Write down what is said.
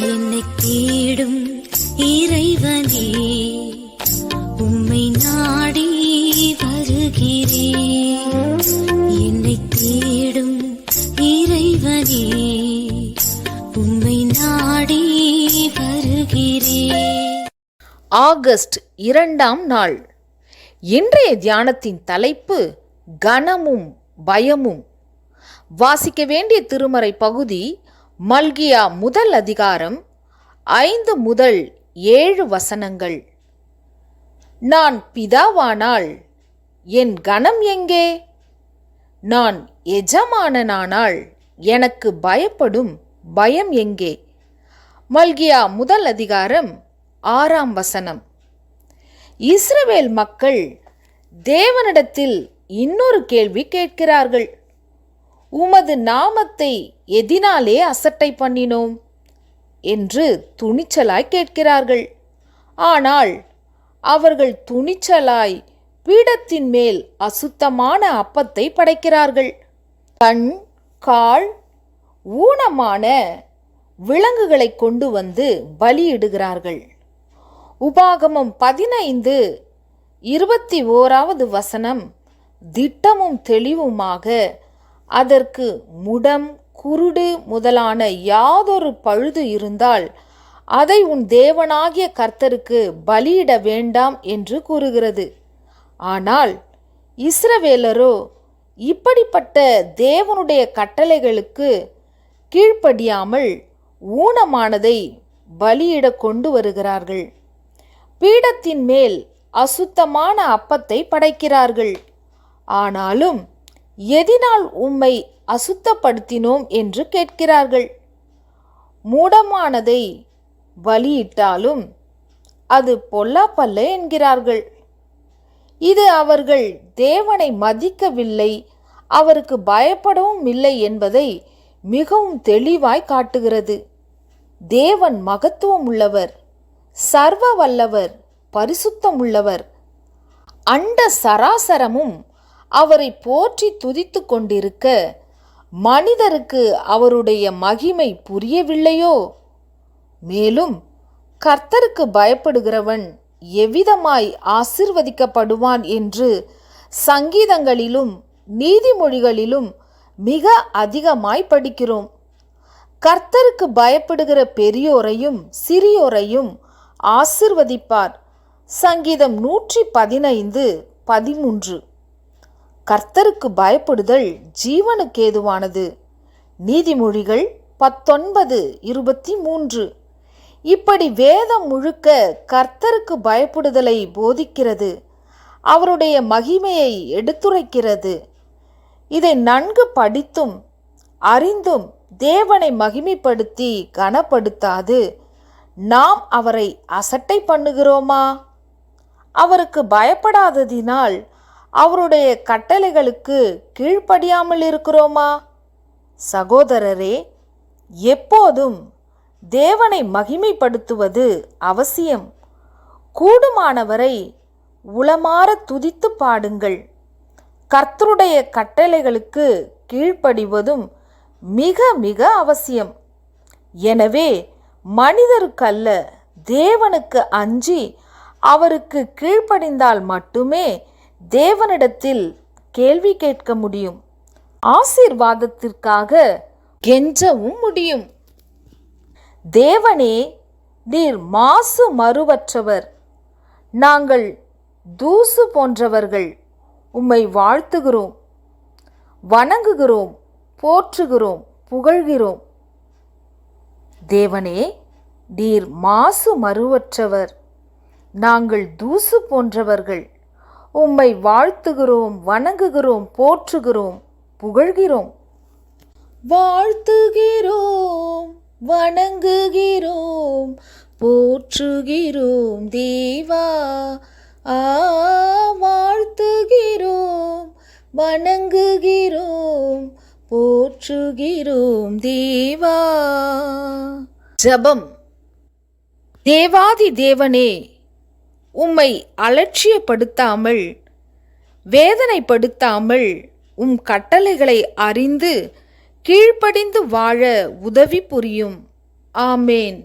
என்னை தேடும் இறைவனே உம்மை நாடி வருகிறேன் என்னை தேடும் இறைவனே உம்மை நாடி வருகிறேன் ஆகஸ்ட் இரண்டாம் நாள். இன்றைய தியானத்தின் தலைப்பு கனமும் பயமும். வாசிக்க வேண்டிய திருமறை பகுதி மல்கியா முதல் அதிகாரம் ஐந்து முதல் ஏழு வசனங்கள். நான் பிதாவானால் என் கனம் எங்கே? நான் எஜமானனானால் எனக்கு பயப்படும் பயம் எங்கே? மல்கியா முதல் அதிகாரம் ஆறாம் வசனம். இஸ்ரவேல் மக்கள் தேவனிடத்தில் இன்னொரு கேள்வி கேட்கிறார்கள். உமது நாமத்தை எதினாலே அசட்டை பண்ணினோம் என்று துணிச்சலாய் கேட்கிறார்கள். ஆனால் அவர்கள் துணிச்சலாய் பீடத்தின் மேல் அசுத்தமான அப்பத்தை படைக்கிறார்கள். கண் கால் ஊனமான விலங்குகளை கொண்டு வந்து பலியிடுகிறார்கள். உபாகமம் பதினைந்து இருபத்தி ஓராவது வசனம் திட்டமும் தெளிவுமாக அதற்கு முடம் குருடு முதலான யாதொரு பழுது இருந்தால் அதை உன் தேவனாகிய கர்த்தருக்கு பலியிட வேண்டாம் என்று கூறுகிறது. ஆனால் இஸ்ரவேலரோ இப்படிப்பட்ட தேவனுடைய கட்டளைகளுக்கு கீழ்ப்படியாமல் ஊனமானதை பலியிட கொண்டு வருகிறார்கள். பீடத்தின் மேல் அசுத்தமான அப்பத்தை படைக்கிறார்கள். ஆனாலும் எதினால் உம்மை அசுத்தப்படுத்தினோம் என்று கேட்கிறார்கள். மூடமானதை பலியிட்டாலும் அது பொல்லாப்பல்ல என்கிறார்கள். இது அவர்கள் தேவனை மதிக்கவில்லை அவருக்கு பயப்படவும் இல்லை என்பதை மிகவும் தெளிவாய் காட்டுகிறது. தேவன் மகத்துவம் உள்ளவர் சர்வ வல்லவர் பரிசுத்தம் உள்ளவர். அண்ட சராசரமும் அவரை போற்றி துதித்து கொண்டிருக்க மனிதருக்கு அவருடைய மகிமை புரியவில்லையோ? மேலும் கர்த்தருக்கு பயப்படுகிறவன் எவ்விதமாய் ஆசிர்வதிக்கப்படுவான் என்று சங்கீதங்களிலும் நீதிமொழிகளிலும் மிக அதிகமாய் படிக்கிறோம். கர்த்தருக்கு பயப்படுகிற பெரியோரையும் சிறியோரையும் ஆசிர்வதிப்பார். சங்கீதம் நூற்றி பதினைந்து பதிமூன்று. கர்த்தருக்கு பயப்படுதல் ஜீவனுக்கு ஏதுவானது நீதிமொழிகள் பத்தொன்பது இருபத்தி மூன்று. இப்படி வேதம் முழுக்க கர்த்தருக்கு பயப்படுதலை போதிக்கிறது. அவருடைய மகிமையை எடுத்துரைக்கிறது. இதை நன்கு படித்தும் அறிந்தும் தேவனை மகிமைப்படுத்தி கனப்படுத்தாது. நாம் அவரை அசட்டை பண்ணுகிறோமா? அவருக்கு பயப்படாததினால் அவருடைய கட்டளைகளுக்கு கீழ்ப்படியாமல் இருக்கிறோமா? சகோதரரே எப்போதும் தேவனை மகிமைப்படுத்துவது அவசியம். கூடுமானவரை உளமாற துதித்து பாடுங்கள். கர்த்தருடைய கட்டளைகளுக்கு கீழ்ப்படிவதும் மிக மிக அவசியம். எனவே மனிதருக்கல்ல தேவனுக்கு அஞ்சி அவருக்கு கீழ்ப்படிந்தால் மட்டுமே தேவனிடத்தில் கேள்வி கேட்க முடியும். ஆசீர்வாதத்திற்காக கெஞ்சவும் முடியும். தேவனே நீர் மாசு மறுவற்றவர். நாங்கள் தூசு போன்றவர்கள். உம்மை வாழ்த்துகிறோம். வணங்குகிறோம் போற்றுகிறோம் புகழ்கிறோம். தேவனே நீர் மாசு மறுவற்றவர். நாங்கள் தூசு போன்றவர்கள். உம்மை வாழ்த்துகிறோம் வணங்குகிறோம் போற்றுகிறோம் புகழ்கிறோம். வாழ்த்துகிறோம் வணங்குகிறோம் போற்றுகிறோம் தேவா. ஆ வாழ்த்துகிறோம் வணங்குகிறோம் போற்றுகிறோம் தேவா. ஜபம். தேவாதி தேவனே உம்மை அலட்சியப்படுத்தாமல் வேதனைப்படுத்தாமல் உம் கட்டளைகளை அறிந்து கீழ்ப்படிந்து வாழ உதவி புரியும். ஆமேன்.